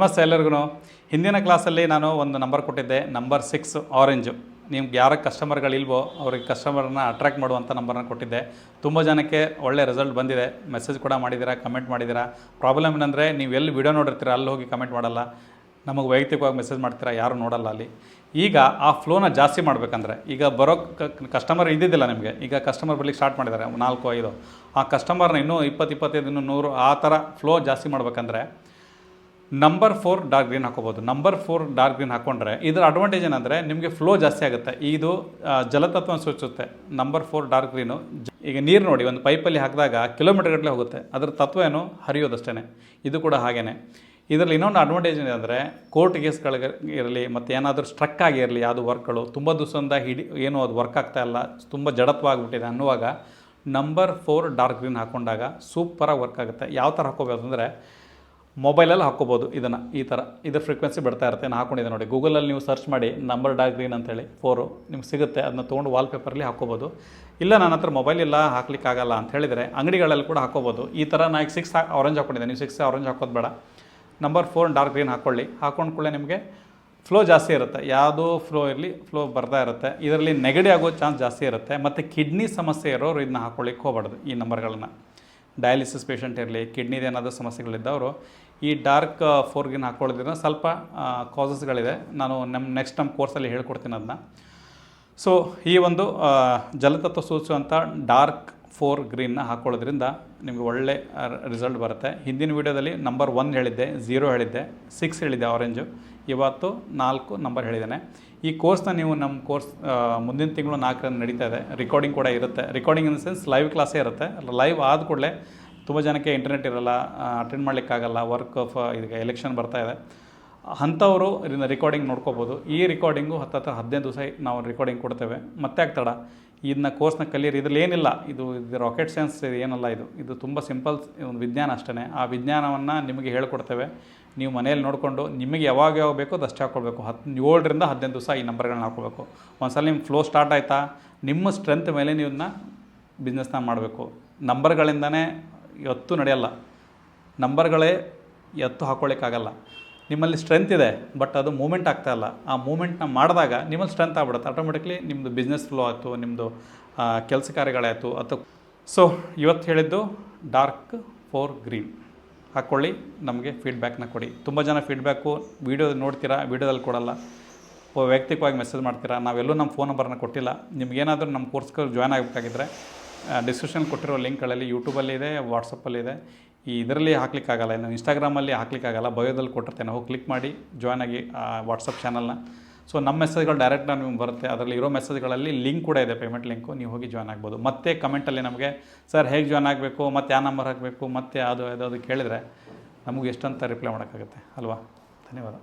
ನಮಸ್ತೆ ಎಲ್ಲರಿಗೂ ಹಿಂದಿನ ಕ್ಲಾಸಲ್ಲಿ ನಾನು ಒಂದು ನಂಬರ್ ಕೊಟ್ಟಿದ್ದೆ, ನಂಬರ್ ಸಿಕ್ಸ್, ಆರೆಂಜು. ನಿಮ್ಗೆ ಯಾರ ಕಸ್ಟಮರ್ಗಳಿಲ್ವೋ ಅವ್ರಿಗೆ ಕಸ್ಟಮರ್ನ ಅಟ್ರಾಕ್ಟ್ ಮಾಡುವಂಥ ನಂಬರ್ನ ಕೊಟ್ಟಿದ್ದೆ. ತುಂಬ ಜನಕ್ಕೆ ಒಳ್ಳೆ ರಿಸಲ್ಟ್ ಬಂದಿದೆ. ಮೆಸೇಜ್ ಕೂಡ ಮಾಡಿದ್ದೀರಾ ಕಮೆಂಟ್ ಮಾಡಿದ್ದೀರಾ? ಪ್ರಾಬ್ಲಮ್ ಏನಂದರೆ, ನೀವು ಎಲ್ಲಿ ವಿಡಿಯೋ ನೋಡಿರ್ತೀರ, ಅಲ್ಲಿ ಹೋಗಿ ಕಮೆಂಟ್ ಮಾಡಲ್ಲ. ನಮಗೆ ವೈಯಕ್ತಿಕವಾಗಿ ಮೆಸೇಜ್ ಮಾಡ್ತೀರಾ, ಯಾರು ನೋಡಲ್ಲ ಅಲ್ಲಿ. ಈಗ ಆ ಫ್ಲೋನ ಜಾಸ್ತಿ ಮಾಡಬೇಕಂದ್ರೆ, ಈಗ ಬರೋ ಕಸ್ಟಮರ್ ಇದ್ದಿದ್ದಿಲ್ಲ ನಿಮಗೆ. ಈಗ ಕಸ್ಟಮರ್ ಬರ್ಲಿಕ್ಕೆ ಸ್ಟಾರ್ಟ್ ಮಾಡಿದ್ದಾರೆ, ನಾಲ್ಕು, ಐದು. ಆ ಕಸ್ಟಮರ್ನ ಇನ್ನೂ ಇಪ್ಪತ್ತು, ಇಪ್ಪತ್ತೈದು, ಇನ್ನೂ ನೂರು, ಆ ಥರ ಫ್ಲೋ ಜಾಸ್ತಿ ಮಾಡ್ಬೇಕಂದ್ರೆ ನಂಬರ್ ಫೋರ್ ಡಾರ್ಕ್ ಗ್ರೀನ್ ಹಾಕೋಬೋದು. ನಂಬರ್ ಫೋರ್ ಡಾರ್ಕ್ ಗ್ರೀನ್ ಹಾಕೊಂಡ್ರೆ ಇದರ ಅಡ್ವಾಂಟೇಜ್ ಏನಂದರೆ ನಿಮಗೆ ಫ್ಲೋ ಜಾಸ್ತಿ ಆಗುತ್ತೆ. ಇದು ಜಲತತ್ವ ಸೂಚಿಸುತ್ತೆ. ನಂಬರ್ ಫೋರ್ ಡಾರ್ಕ್ ಗ್ರೀನು ಈಗ ನೀರು ನೋಡಿ, ಒಂದು ಪೈಪಲ್ಲಿ ಹಾಕಿದಾಗ ಕಿಲೋಮೀಟರ್ ಗಟ್ಟಲೆ ಹೋಗುತ್ತೆ. ಅದರ ತತ್ವ ಏನು? ಹರಿಯೋದಷ್ಟೇ ಇದು ಕೂಡ ಹಾಗೇ ಇದರಲ್ಲಿ ಇನ್ನೊಂದು ಅಡ್ವಾಂಟೇಜ್ ಏನಂದರೆ ಕೋರ್ಟ್ ಕೇಸ್ಗಳಿಗೆ ಇರಲಿ, ಮತ್ತು ಏನಾದರೂ ಸ್ಟ್ರಕ್ ಆಗಿರಲಿ ಯಾವುದು ವರ್ಕ್ಗಳು ತುಂಬ ದಿವಸದಿಂದ ಹಿಡಿ, ಏನು ಅದು ವರ್ಕ್ ಆಗ್ತಾ ಇಲ್ಲ, ತುಂಬ ಜಡತ್ವಾಗ್ಬಿಟ್ಟಿದೆ ಅನ್ನುವಾಗ ನಂಬರ್ ಫೋರ್ ಡಾರ್ಕ್ ಗ್ರೀನ್ ಹಾಕೊಂಡಾಗ ಸೂಪರಾಗಿ ವರ್ಕ್ ಆಗುತ್ತೆ. ಯಾವ ಥರ ಹಾಕೋಬೇಕು ಅಂದರೆ ಮೊಬೈಲಲ್ಲಿ ಹಾಕ್ಕೋಬೋದು ಇದನ್ನು, ಈ ಥರ. ಇದು ಫ್ರೀಕ್ವೆನ್ಸಿ ಬಿಡ್ತಾ ಇರುತ್ತೆ, ನಾನು ಹಾಕೊಂಡಿದ್ದೆ ನೋಡಿ. ಗೂಗಲಲ್ಲಿ ನೀವು ಸರ್ಚ್ ಮಾಡಿ ನಂಬರ್ ಡಾರ್ಕ್ ಗ್ರೀನ್ ಅಂತೇಳಿ ಫೋರು ನಿಮ್ಗೆ ಸಿಗುತ್ತೆ. ಅದನ್ನ ತೊಗೊಂಡು ವಾಲ್ಪೇಪರಲ್ಲಿ ಹಾಕ್ಕೋಬೋದು. ಇಲ್ಲ, ನನ್ನ ಹತ್ರ ಮೊಬೈಲ್ ಇಲ್ಲ, ಹಾಕ್ಲಿಕ್ಕಾಗಲ್ಲ ಅಂತ ಹೇಳಿದರೆ ಅಂಗಡಿಗಳಲ್ಲಿ ಕೂಡ ಹಾಕ್ಕೋಬೋದು. ಈ ಥರ ನಾ ಈಗ ಸಿಕ್ಸ್ ಆರೆಂಜ್ ಹಾಕ್ಕೊಂಡಿದ್ದೆ. ನೀವು ಸಿಕ್ಸ್ ಆರೆಂಜ್ ಹಾಕೋದು ಬೇಡ. ನಂಬರ್ ಫೋರ್ ಡಾರ್ಕ್ ಗ್ರೀನ್ ಹಾಕ್ಕೊಳ್ಳಿ ಹಾಕೊಂಡು ಕೂಡಲೇ ನಿಮಗೆ ಫ್ಲೋ ಜಾಸ್ತಿ ಇರುತ್ತೆ. ಯಾವುದೋ ಫ್ಲೋ ಇರಲಿ ಫ್ಲೋ ಬರ್ತಾ ಇರುತ್ತೆ. ಇದರಲ್ಲಿ ನೆಗಡಿ ಆಗೋ ಚಾನ್ಸ್ ಜಾಸ್ತಿ ಇರುತ್ತೆ. ಮತ್ತು ಕಿಡ್ನಿ ಸಮಸ್ಯೆ ಇರೋರು ಇದನ್ನ ಹಾಕ್ಕೊಳ್ಳಿಕ್ಕೆ ಹೋಗ್ಬಾರ್ದು ಈ ನಂಬರ್ಗಳನ್ನು ಡಯಾಲಿಸಿಸ್ ಪೇಷಂಟ್ ಇರಲಿ ಕಿಡ್ನಿದೇನಾದರೂ ಸಮಸ್ಯೆಗಳಿದ್ದವರು ಈ ಡಾರ್ಕ್ ಫೋರ್ಗಿನ ಹಾಕ್ಕೊಳ್ಳೋದ್ರಿಂದ ಸ್ವಲ್ಪ ಕಾಸಸ್ಗಳಿದೆ ನಾನು ನಮ್ಮ ನೆಕ್ಸ್ಟ್ ನಮ್ಮ ಕೋರ್ಸಲ್ಲಿ ಹೇಳ್ಕೊಡ್ತೀನಿ ಅದನ್ನ ಸೊ ಈ ಒಂದು ಜಲತತ್ವ ಸೂಚಿಸುವಂಥ ಡಾರ್ಕ್ ಫೋರ್ ಗ್ರೀನ್ನ ಹಾಕ್ಕೊಳ್ಳೋದ್ರಿಂದ ನಿಮಗೆ ಒಳ್ಳೆ ರಿಸಲ್ಟ್ ಬರುತ್ತೆ. ಹಿಂದಿನ ವೀಡಿಯೋದಲ್ಲಿ ನಂಬರ್ ಒನ್ ಹೇಳಿದ್ದೆ ಝೀರೋ ಹೇಳಿದ್ದೆ ಸಿಕ್ಸ್ ಹೇಳಿದ್ದೆ ಆರೆಂಜು ಇವತ್ತು ನಾಲ್ಕು ನಂಬರ್ ಹೇಳಿದ್ದೇನೆ. ಈ ಕೋರ್ಸ್ನ ನೀವು ನಮ್ಮ ಕೋರ್ಸ್ ಮುಂದಿನ ತಿಂಗಳು ನಾಲ್ಕರಿಂದ ನಡೀತಾ ಇದೆ. ರೆಕಾರ್ಡಿಂಗ್ ಕೂಡ ಇರುತ್ತೆ. Recording in the sense live ಕ್ಲಾಸೇ ಇರುತ್ತೆ. ಲೈವ್ ಆದ ಕೂಡಲೇ ತುಂಬ ಜನಕ್ಕೆ ಇಂಟರ್ನೆಟ್ ಇರಲ್ಲ ಅಟೆಂಡ್ ಮಾಡಲಿಕ್ಕಾಗಲ್ಲ ವರ್ಕ್ ಆಫ್ ಈಗ ಎಲೆಕ್ಷನ್ ಬರ್ತಾ ಇದೆ. ಅಂಥವರು ಇದರಿಂದ ರೆಕಾರ್ಡಿಂಗ್ ನೋಡ್ಕೋಬೋದು. ಈ ರೆಕಾರ್ಡಿಂಗು ಹತ್ತು ಹತ್ರ ಹದಿನೈದು ದಿವಸ ನಾವು ರೆಕಾರ್ಡಿಂಗ್ ಕೊಡ್ತೇವೆ. ಮತ್ತೆ ಆಗ್ತಡ ಇದನ್ನ ಕೋರ್ಸ್ನ ಕಲಿಯಿರಿ ಇದ್ರಲ್ಲಿ ಏನಿಲ್ಲ. ಇದು ಇದು ರಾಕೆಟ್ ಸೈನ್ಸ್ ಏನಲ್ಲ ಇದು. ಇದು ತುಂಬ ಸಿಂಪಲ್ ಒಂದು ವಿಜ್ಞಾನ ಅಷ್ಟೇ ಆ ವಿಜ್ಞಾನವನ್ನು ನಿಮಗೆ ಹೇಳ್ಕೊಡ್ತೇವೆ. ನೀವು ಮನೆಯಲ್ಲಿ ನೋಡಿಕೊಂಡು ನಿಮಗೆ ಯಾವಾಗ ಯಾವಾಗ ಬೇಕೋ ಅದು ಅಷ್ಟೇ ಹಾಕ್ಕೊಳ್ಬೇಕು ಹತ್ತು ಏಳರಿಂದ ಹದಿನೈದು ದಿವಸ ಈ ನಂಬರ್ಗಳನ್ನ ಹಾಕ್ಕೊಳ್ಬೇಕು ಒಂದು ಸಲ ನಿಮ್ಮ ಫ್ಲೋ ಸ್ಟಾರ್ಟ್ ಆಯಿತಾ? ನಿಮ್ಮ ಸ್ಟ್ರೆಂತ್ ಮೇಲೆ ನೀವು ಬಿಸ್ನೆಸ್ನ ಮಾಡಬೇಕು. ನಂಬರ್ಗಳಿಂದನೇ ಎತ್ತು ನಡೆಯಲ್ಲ. ನಂಬರ್ಗಳೇ ಎತ್ತು ಹಾಕ್ಕೊಳ್ಳಿಕ್ಕಾಗಲ್ಲ ನಿಮ್ಮಲ್ಲಿ ಸ್ಟ್ರೆಂತ್ ಇದೆ ಬಟ್ ಅದು ಮೂಮೆಂಟ್ ಆಗ್ತಾಯಿಲ್ಲ ಆ ಮೂಮೆಂಟ್ನ ಮಾಡಿದಾಗ ನಿಮ್ಮಲ್ಲಿ ಸ್ಟ್ರೆಂತ್ ಆಗ್ಬಿಡುತ್ತೆ. ಆಟೋಮೆಟಿಕ್ಲಿ ನಿಮ್ಮದು ಬಿಸ್ನೆಸ್ ಫ್ಲೋ ಆಯಿತು ನಿಮ್ಮದು ಕೆಲಸ ಕಾರ್ಯಗಳಾಯಿತು. ಅಥವಾ ಸೊ ಇವತ್ತು ಹೇಳಿದ್ದು ಡಾರ್ಕ್ ಫೋರ್ ಗ್ರೀನ್ ಹಾಕ್ಕೊಳ್ಳಿ, ನಮಗೆ ಫೀಡ್ಬ್ಯಾಕ್ನ ಕೊಡಿ. ತುಂಬ ಜನ ಫೀಡ್ಬ್ಯಾಕು ವೀಡಿಯೋ ನೋಡ್ತೀರಾ ವೀಡಿಯೋದಲ್ಲಿ ಕೊಡಲ್ಲ. ವೈಯಕ್ತಿಕವಾಗಿ ಮೆಸೇಜ್ ಮಾಡ್ತೀರಾ. ನಾವೆಲ್ಲೂ ನಮ್ಮ ಫೋನ್ ನಂಬರ್ನ ಕೊಟ್ಟಿಲ್ಲ. ನಿಮ್ಗೇನಾದರೂ ನಮ್ಮ ಕೋರ್ಸ್ಗಳು ಜಾಯ್ನ್ ಆಗಬೇಕಾಗಿದ್ದರೆ ಡಿಸ್ಕ್ರಿಪ್ಷನ್ ಕೊಟ್ಟಿರೋ ಲಿಂಕ್ಗಳಲ್ಲಿ ವಾಟ್ಸಪ್ಪಲ್ಲಿ ಇದೆ ಈ ಇದರಲ್ಲಿ ಹಾಕ್ಲಿಕ್ಕಾಗಲ್ಲ, ಇನ್ನು ಇನ್ಸ್ಟಾಗ್ರಾಮಲ್ಲಿ ಹಾಕ್ಲಿಕ್ಕಾಗಲ್ಲ ಬಯೋದಲ್ಲಿ ಕೊಟ್ಟಿರ್ತೇನೆ. ಹೋಗಿ ಕ್ಲಿಕ್ ಮಾಡಿ ಜಾಯ್ನ್ ಆಗಿ ವಾಟ್ಸಪ್ ಚಾನಲ್ನ ಸೊ ನಮ್ಮ ಮೆಸೇಜ್ಗಳು ಡೈರೆಕ್ಟ್ ನಿಮ್ಗೆ ಬರುತ್ತೆ. ಅದರಲ್ಲಿ ಇರೋ ಮೆಸೇಜ್ಗಳಲ್ಲಿ ಲಿಂಕ್ ಕೂಡ ಇದೆ ಪೇಮೆಂಟ್ ಲಿಂಕು ನೀವು ಹೋಗಿ ಜಾಯ್ನ್ ಆಗ್ಬೋದು. ಮತ್ತೆ ಕಮೆಂಟಲ್ಲಿ ನಮಗೆ ಸರ್ ಹೇಗೆ ಜಾಯ್ನ್ ಆಗಬೇಕು? ಮತ್ತು ಯಾವ ನಂಬರ್ ಹಾಕಬೇಕು? ಮತ್ತೆ ಅದು ಅದು ಅದು ಕೇಳಿದರೆ ನಮಗೆ ಎಷ್ಟಂತ ರಿಪ್ಲೈ ಮಾಡೋಕ್ಕಾಗುತ್ತೆ? ಅಲ್ವಾ? ಧನ್ಯವಾದ.